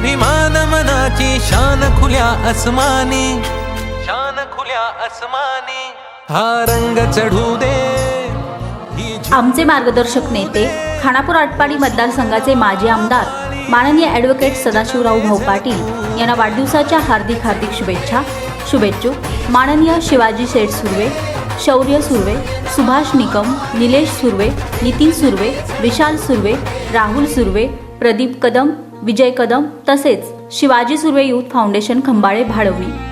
अभिमान मनाची शान खुल्या अस्मानी शान खुल्या अस्मानी हा रंग चढू दे. आमचे मार्गदर्शक नेते खानापूर आटपाडी मतदारसंघाचे माजी आमदार माननीय ॲडव्होकेट सदाशिवराव भाऊ पाटील यांना वाढदिवसाच्या हार्दिक हार्दिक शुभेच्छा. शुभेच्छुक माननीय शिवाजी शेठ सुर्वे शौर्य सुर्वे सुभाष निकम निलेश सुर्वे नितीन सुर्वे विशाल सुर्वे राहुल सुर्वे प्रदीप कदम विजय कदम तसेच शिवाजी सुर्वे यूथ फाउंडेशन खंबाळे भाडवणी